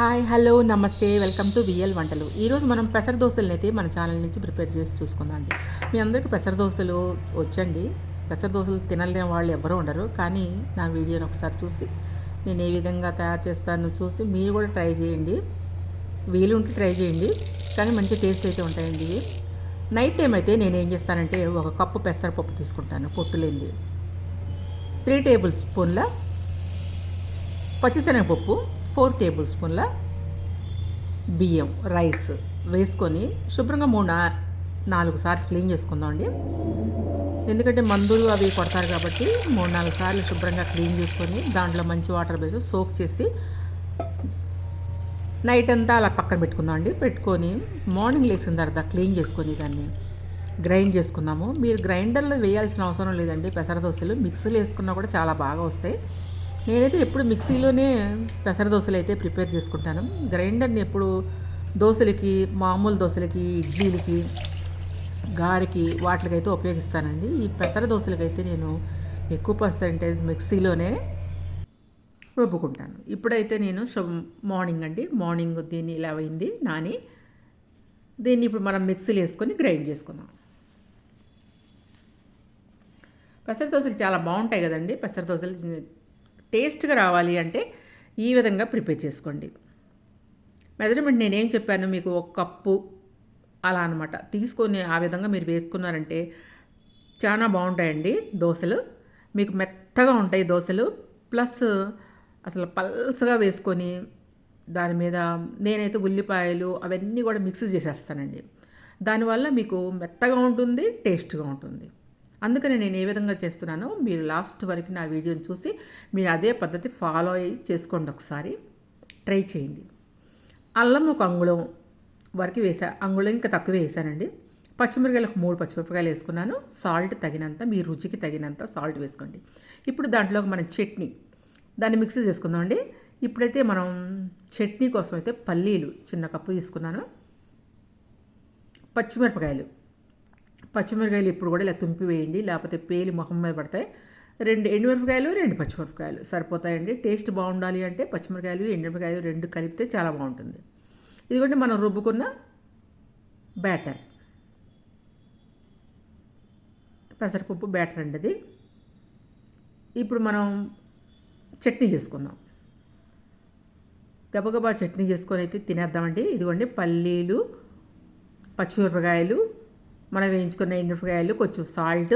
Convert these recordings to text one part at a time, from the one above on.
Hi hello నమస్తే welcome to VL వంటలు. ఈరోజు మనం పెసర దోశలను అయితే మన ఛానల్ నుంచి ప్రిపేర్ చేసి చూసుకుందాం అండి. మీ అందరికీ పెసర దోశలు వచ్చండి. పెసర దోశలు తినలేని వాళ్ళు ఎవరూ ఉండరు. కానీ నా వీడియోని ఒకసారి చూసి నేను ఏ విధంగా తయారు చేస్తాను చూసి మీరు కూడా ట్రై చేయండి. వీలు ఉంటే ట్రై చేయండి. కానీ మంచి టేస్ట్ అయితే ఉంటాయండి. నైట్ టైం అయితే నేను ఏం చేస్తానంటే ఒక కప్పు పెసరపప్పు తీసుకుంటాను పొట్టు లేనిది. త్రీ టేబుల్ స్పూన్ల పచ్చిశనగపప్పు ఫోర్ టేబుల్ స్పూన్ల బియ్యం రైస్ వేసుకొని శుభ్రంగా మూడు నాలుగు సార్లు క్లీన్ చేసుకుందామండి ఎందుకంటే మందులు అవి కొడతారు కాబట్టి మూడు నాలుగు సార్లు శుభ్రంగా క్లీన్ చేసుకొని దాంట్లో మంచి వాటర్ వేసి సోక్ చేసి నైట్ అంతా అలా పక్కన పెట్టుకుందాం అండి. పెట్టుకొని మార్నింగ్ లేచిన తర్వాత క్లీన్ చేసుకొని దాన్ని గ్రైండ్ చేసుకుందాము. మీరు గ్రైండర్లో వేయాల్సిన అవసరం లేదండి. పెసర దోశలు మిక్సీలు వేసుకున్నా కూడా చాలా బాగా వస్తాయి. నేనైతే ఎప్పుడు మిక్సీలోనే పెసర దోశలు అయితే ప్రిపేర్ చేసుకుంటాను. గ్రైండర్ని ఎప్పుడు దోశలకి మామూలు దోశలకి ఇడ్లీలకి గారికి వాటికైతే ఉపయోగిస్తానండి. ఈ పెసర దోశలకైతే నేను ఎక్కువ పర్సంటేజ్ మిక్సీలోనే రుబ్బుకుంటాను. ఇప్పుడైతే నేను శుభ మార్నింగ్ అండి. మార్నింగ్ దీన్ని ఇలా అయింది నాని. దీన్ని ఇప్పుడు మనం మిక్సీలో వేసుకొని గ్రైండ్ చేసుకుందాం. పెసర దోశలు చాలా బాగుంటాయి కదండి. పెసర దోశలు టేస్ట్గా రావాలి అంటే ఈ విధంగా ప్రిపేర్ చేసుకోండి. మెజర్మెంట్ నేనేం చెప్పాను మీకు? ఒక కప్పు అలా అనమాట తీసుకొని ఆ విధంగా మీరు వేసుకున్నారంటే చాలా బాగుంటాయండి దోశలు. మీకు మెత్తగా ఉంటాయి దోశలు. ప్లస్ అసలు పల్సగా వేసుకొని దాని మీద నేనైతే ఉల్లిపాయలు అవన్నీ కూడా మిక్స్ చేసేస్తానండి. దానివల్ల మీకు మెత్తగా ఉంటుంది టేస్ట్గా ఉంటుంది. అందుకని నేను ఏ విధంగా చేస్తున్నానో మీరు లాస్ట్ వరకు నా వీడియోని చూసి మీరు అదే పద్ధతి ఫాలో అయ్యి చేసుకోండి ఒకసారి. ట్రై చేయండి. అల్లం ఒక అంగుళం వరకు వేసా అంగుళం ఇంకా తక్కువ వేసానండి. పచ్చిమిరకాయలకు మూడు పచ్చిమిరపకాయలు వేసుకున్నాను. సాల్ట్ తగినంత మీ రుచికి తగినంత సాల్ట్ వేసుకోండి. ఇప్పుడు దాంట్లో మనం చట్నీ దాన్ని మిక్స్ చేసుకుందామండి ఇప్పుడైతే మనం చట్నీ కోసం అయితే పల్లీలు చిన్న కప్పు తీసుకున్నాను. పచ్చిమిరపకాయలు. పచ్చిమిరపకాయలు ఇప్పుడు కూడా ఇలా తుంపి వేయండి లేకపోతే పేలి మొహం మీద పడతాయి. రెండు ఎండుమిరపకాయలు రెండు పచ్చిమిరపకాయలు. సరిపోతాయండి. టేస్ట్ బాగుండాలి అంటే పచ్చిమిరపకాయలు ఎండుమిరపకాయలు రెండు కలిపితే చాలా బాగుంటుంది. ఇదిగోండి మనం రుబ్బుకున్న బ్యాటర్. పెసరపప్పు బ్యాటర్ అండి అది. ఇప్పుడు మనం చట్నీ చేసుకుందాం. గబగబా చట్నీ చేసుకొని అయితే తినేద్దామండి. ఇదిగోండి పల్లీలు పచ్చిమిరపకాయలు మనం వేయించుకున్న ఎండుమిరపకాయలు కొంచెం సాల్ట్.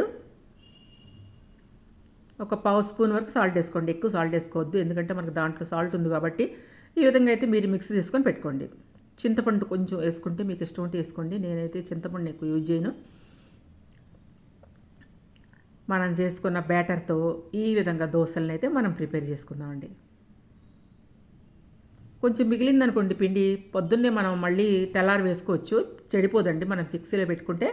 ఒక పావు స్పూన్ వరకు సాల్ట్ వేసుకోండి. ఎక్కువ సాల్ట్ వేసుకోవద్దు ఎందుకంటే మనకు దాంట్లో సాల్ట్ ఉంది కాబట్టి ఈ విధంగా అయితే మీరు మిక్స్ చేసుకొని పెట్టుకోండి. చింతపండు కొంచెం వేసుకుంటే మీకు ఇష్టం ఉంటే వేసుకోండి. నేనైతే చింతపండు ఎక్కువ యూజ్ చేయను. మనం చేసుకున్న బ్యాటర్తో ఈ విధంగా దోశలను అయితే మనం ప్రిపేర్ చేసుకుందామండి. కొంచెం మిగిలిందనుకోండి పిండి పొద్దున్నే మనం మళ్ళీ తెల్లారి వేసుకోవచ్చు. చెడిపోదండి మనం ఫిక్సీలో పెట్టుకుంటే.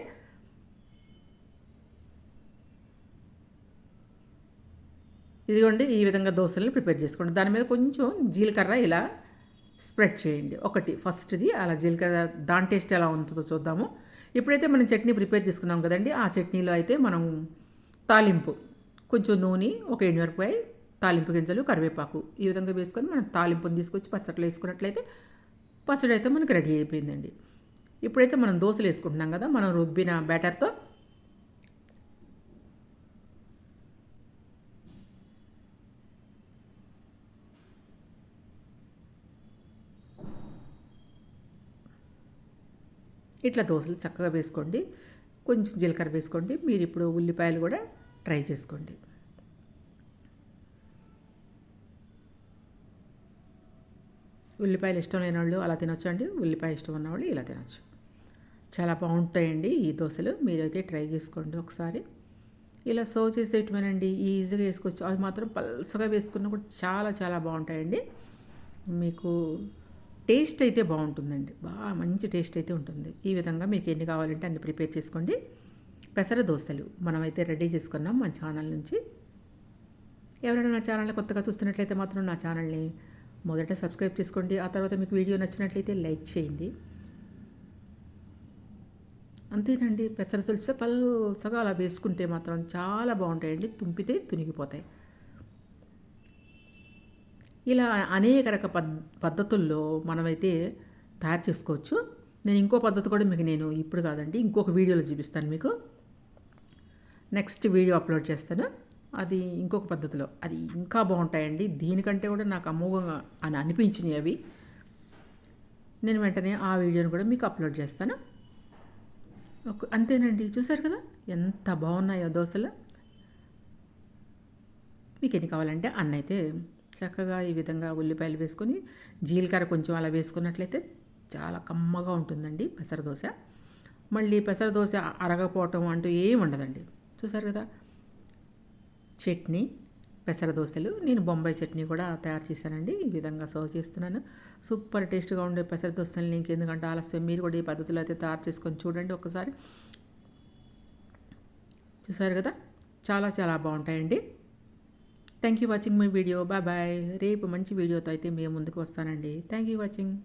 ఇదిగోండి ఈ విధంగా దోశలను ప్రిపేర్ చేసుకోండి. దాని మీద కొంచెం జీలకర్ర ఇలా స్ప్రెడ్ చేయండి. ఒకటి ఫస్ట్ది అలా జీలకర్ర దాని టేస్ట్ ఎలా ఉంటుందో చూద్దాము. ఇప్పుడైతే మనం చట్నీ ప్రిపేర్ చేసుకున్నాం కదండి ఆ చట్నీలో అయితే మనం తాలింపు కొంచెం నూనె ఒక ఎండుమిరపకాయ తాలింపు గింజలు కరివేపాకు. ఈ విధంగా వేసుకొని మనం తాలింపుని తీసుకొచ్చి పచ్చట్లు వేసుకున్నట్లయితే పచ్చడి అయితే మనకి రెడీ అయిపోయిందండి. ఇప్పుడైతే మనం దోశలు వేసుకుంటున్నాం కదా మనం రుబ్బిన బ్యాటర్తో ఇట్లా దోశలు చక్కగా వేసుకోండి. కొంచెం జీలకర్ర వేసుకోండి. మీరు ఇప్పుడు ఉల్లిపాయలు కూడా ట్రై చేసుకోండి. ఉల్లిపాయలు ఇష్టం లేని వాళ్ళు అలా తినొచ్చు అండి. ఉల్లిపాయ ఇష్టం ఉన్నవాళ్ళు ఇలా తినొచ్చు. చాలా బాగుంటాయండి ఈ దోశలు. మీరైతే ట్రై చేసుకోండి ఒకసారి. ఇలా సర్వ్ చేసేటమేనండి ఈజీగా వేసుకోవచ్చు. అవి మాత్రం పల్సగా వేసుకున్నా కూడా చాలా చాలా బాగుంటాయండి. మీకు టేస్ట్ అయితే బాగుంటుందండి. బాగా మంచి టేస్ట్ అయితే ఉంటుంది. ఈ విధంగా మీకు ఎన్ని కావాలంటే అన్ని ప్రిపేర్ చేసుకోండి. పెసర దోశలు మనమైతే రెడీ చేసుకున్నాం మా ఛానల్ నుంచి. ఎవరైనా నా ఛానల్ని కొత్తగా చూస్తున్నట్లయితే మాత్రం నా ఛానల్ని మొదట సబ్స్క్రైబ్ చేసుకోండి. ఆ తర్వాత మీకు వీడియో నచ్చినట్లయితే లైక్ చేయండి. అంతేనండి. పెసర తులసి పల్సగా అలా వేసుకుంటే మాత్రం చాలా బాగుంటాయండి. తుంపితే తునిగిపోతాయి. ఇలా అనేక రక పద్ పద్ధతుల్లో మనమైతే తయారు చేసుకోవచ్చు. నేను ఇంకో పద్ధతి కూడా మీకు నేను ఇప్పుడు కాదండి ఇంకొక వీడియోలో చూపిస్తాను మీకు. నెక్స్ట్ వీడియో అప్లోడ్ చేస్తాను. అది ఇంకొక పద్ధతిలో. అది ఇంకా బాగుంటాయండి. దీనికంటే కూడా నాకు అమోఘంగా అని అనిపించినాయి అవి. నేను వెంటనే ఆ వీడియోని కూడా మీకు అప్లోడ్ చేస్తాను. ఒక అంతేనండి. చూసారు కదా? ఎంత బాగున్నాయో దోశలు. మీకు ఎన్ని కావాలంటే అన్న అయితే చక్కగా ఈ విధంగా ఉల్లిపాయలు వేసుకొని జీలకర్ర కొంచెం అలా వేసుకున్నట్లయితే చాలా కమ్మగా ఉంటుందండి పెసర దోశ. మళ్ళీ పెసర దోశ అరగపోవటం అంటూ ఏమి ఉండదండి. చూసారు కదా? చట్నీ పెసర దోశలు. నేను బొంబాయి చట్నీ కూడా తయారు చేశానండి. ఈ విధంగా సర్వ్ చేస్తున్నాను. సూపర్ టేస్ట్గా ఉండే పెసర దోశలు ఇంకెందుకంటే ఆలస్యం. మీరు కూడా ఈ పద్ధతిలో అయితే తయారు చేసుకొని చూడండి ఒకసారి. చూసారు కదా? చాలా చాలా బాగుంటాయండి. Thank you watching my video bye bye రేపు మంచి వీడియోతో అయితే మేము ముందుకు వస్తానండి. Thank you watching